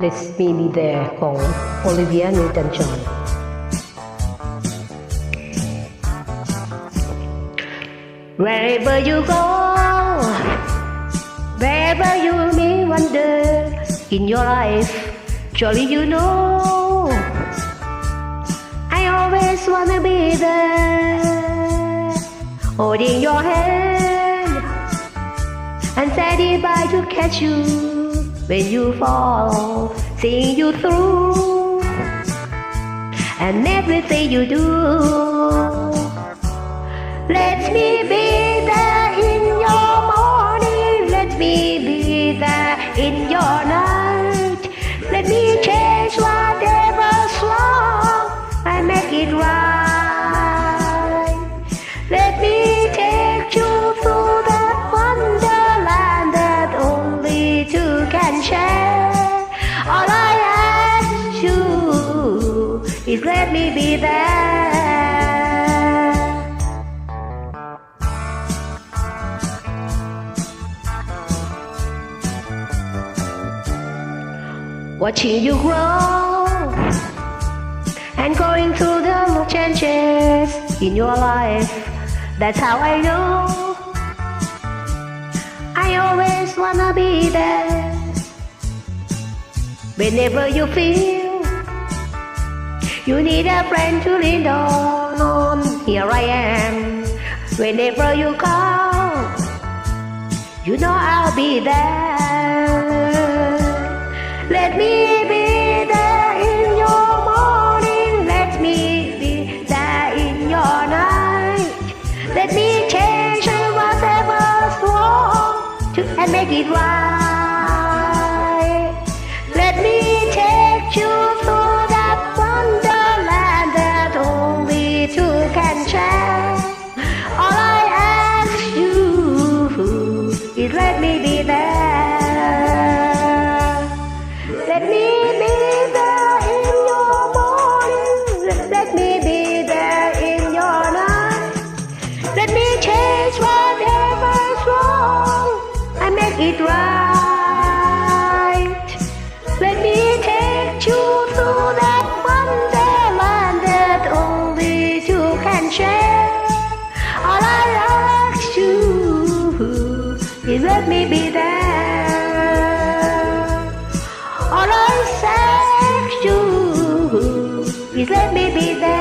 Let's be Me There com Olivia Newton-John. Wherever you go, wherever you may wander in your life, surely you know I always wanna be there, holding your hand and standing by to catch you when you fall, seeing you through, and everything you do. Let me be is let me be there. Watching you grow and going through the changes in your life. That's how I know. I always wanna be there. Whenever you feel you need a friend to lean on, here I am. Whenever you call, you know I'll be there. Let me be there in your morning. Let me be there in your night. Let me change whatever's wrong to and make it right. Is let me be there. Let me be there in your morning. Let me be there in your night. Let me change whatever's wrong and make it right. let me be there. All I ask you is let me be there.